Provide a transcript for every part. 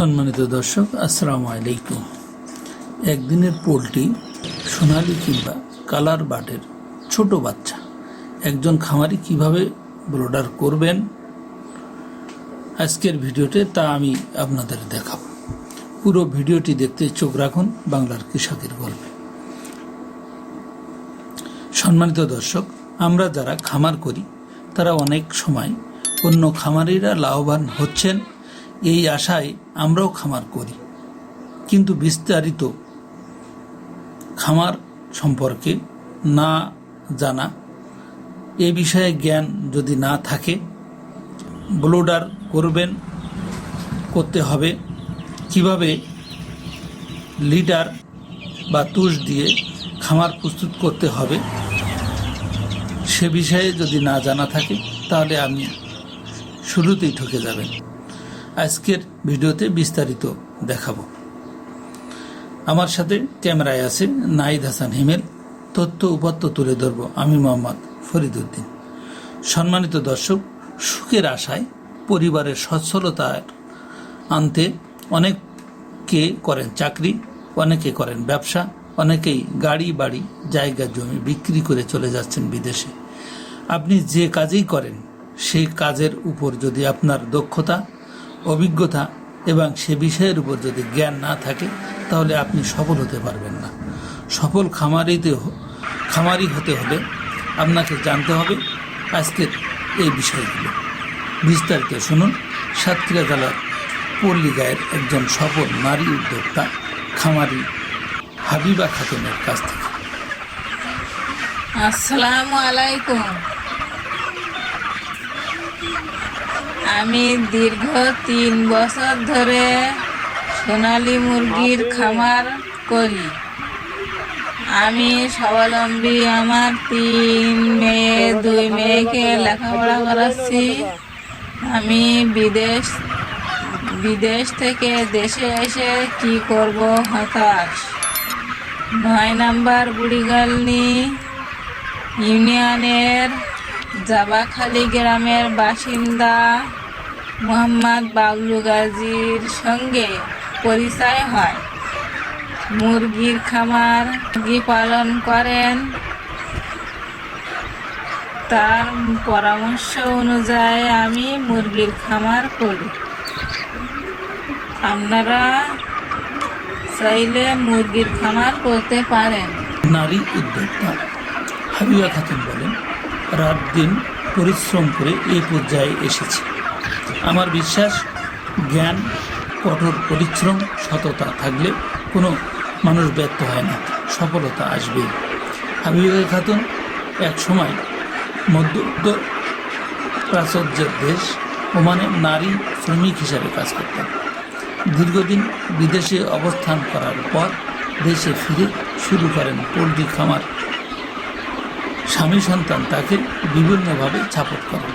সম্মানিত দর্শক, আসসালামু আলাইকুম। একদিনের পোলট্রি, সোনালি কিংবা কালার বাটের ছোট বাচ্চা। একজন খামারি কীভাবে ব্রোডার করবেন? আজকের ভিডিওতে তা আমি আপনাদের দেখাবো। পুরো ভিডিওটি দেখতে চোখ রাখুন বাংলার কৃষকের গল্পে। সম্মানিত দর্শক, আমরা যারা খামার করি, তারা অনেক সময় অন্য খামারিরা লাভবান হচ্ছেন এই আশায় আমরাও খামার করি। কিন্তু বিস্তারিত খামার সম্পর্কে না জানা, এ বিষয়ে জ্ঞান যদি না থাকে, ব্লোডার করবেন, করতে হবে। কীভাবে লিডার বা তুষ দিয়ে খামার প্রস্তুত করতে হবে, সে বিষয়ে যদি না জানা থাকে, তাহলে আপনি শুরুতেই ঠকে যাবেন। আজকের ভিডিওতে বিস্তারিত দেখাবো। আমার সাথে ক্যামেরায় আছে নাইদ হাসান হিমেল। তথ্য উপাত্ত তুলে ধরবো আমি মোহাম্মদ ফরিদুদ্দিন সম্মানিত দর্শক, সুখের আশায় পরিবারের সচ্ছলতার আনতে অনেককে করেন চাকরি, অনেকে করেন ব্যবসা, অনেকেই গাড়ি, বাড়ি, জায়গা, জমি বিক্রি করে চলে যাচ্ছেন বিদেশে। আপনি যে কাজেই করেন, সেই কাজের উপর যদি আপনার দক্ষতা অভিজ্ঞতা এবং সে বিষয়ের উপর যদি জ্ঞান না থাকে, তাহলে আপনি সফল হতে পারবেন না। সফল খামারিতে খামারি হতে হলে আপনাকে জানতে হবে আজকের এই বিষয়গুলো। বিস্তারিত শুনুন সাতক্ষীরা জেলার পল্লী গায়ের একজন সফল নারী উদ্যোক্তা, খামারি হাবিবা খাতুনের কাছ থেকে। আসসালামু আলাইকুম। আমি দীর্ঘ তিন বছর ধরে সোনালী মুরগির খামার করি। আমি স্বাবলম্বী আমার তিন মেয়ে দুই মেয়েকে লেখাপড়া করাচ্ছি। আমি বিদেশ বিদেশ থেকে দেশে এসে কি করব হতাশ। নয় নাম্বার বুড়িগালনি ইউনিয়নের জাবাখালি গ্রামের বাসিন্দা মোহাম্মদ বাবলু গাজীর সঙ্গে পরিচয় হয়। মুরগির খামার মুরগি পালন করেন। তার পরামর্শ অনুযায়ী আমি মুরগির খামার করি। আপনারা চাইলে মুরগির খামার করতে পারেন। নারী উদ্যোক্তা হাবিবা খাতুন বলেন রাত দিন পরিশ্রম করে এই পর্যায়ে এসেছি। আমার বিশ্বাস, জ্ঞান, কঠোর পরিশ্রম, সততা থাকলে কোনো মানুষ ব্যর্থ হয় না, সফলতা আসবেই। হাবিবা খাতুন, এক সময় মধ্য উত্তর প্রাচুর্যের দেশ ওমানে নারী শ্রমিক হিসাবে কাজ করতেন। দীর্ঘদিন বিদেশে অবস্থান করার পর দেশে ফিরে শুরু করেন পোলট্রি খামার স্বামী সন্তান তাকে বিভিন্নভাবে ছাপট করেন,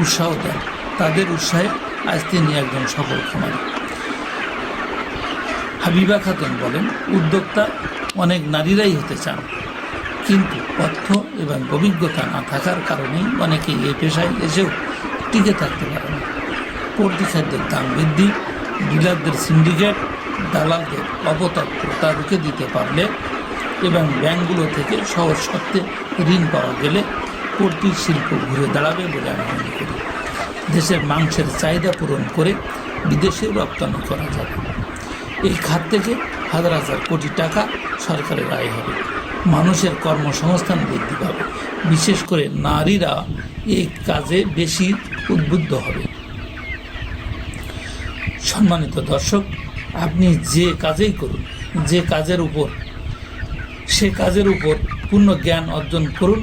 উৎসাহ দেন। তাদের উৎসাহে আজ তিনি একজন সফল খামারি। হাবিবা খাতুন বলেন, উদ্যোক্তা অনেক নারীরাই হতে চান, কিন্তু অর্থ এবং অভিজ্ঞতা না থাকার কারণেই অনেকেই এই পেশায় এসেও টিকে থাকতে পারে না। পোলট্রি খাদ্যের দাম বৃদ্ধি, ডিলারদের সিন্ডিকেট, দালালদের অপতৎপরতা রুখে দিতে পারলে এবং ব্যাংকগুলো থেকে সহজ শর্তে ঋণ পাওয়া গেলে পোলট্রি শিল্প ঘুরে দাঁড়াবে বলে আমি মনে করি। দেশের মাংসের চাহিদা পূরণ করে বিদেশে রপ্তানি করা যাবে। এই খাত থেকে হাজার হাজার কোটি টাকা সরকারের আয় হবে। মানুষের কর্মসংস্থান বৃদ্ধি পাবে। বিশেষ করে নারীরা এই কাজে বেশি উদ্বুদ্ধ হবে। সম্মানিত দর্শক, আপনি যে কাজেই করুন, যে কাজের উপর সে কাজের উপর পূর্ণ জ্ঞান অর্জন করুন,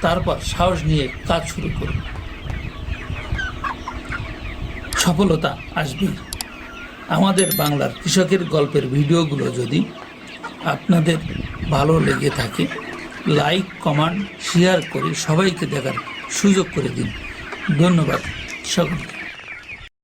তারপর সাহস নিয়ে কাজ শুরু করুন। সফলতা আসবে। আমাদের বাংলার কৃষকের গল্পের ভিডিওগুলো যদি আপনাদের ভালো লেগে থাকে, লাইক কমেন্ট শেয়ার করে সবাইকে দেখার সুযোগ করে দিন। ধন্যবাদ সকলকে।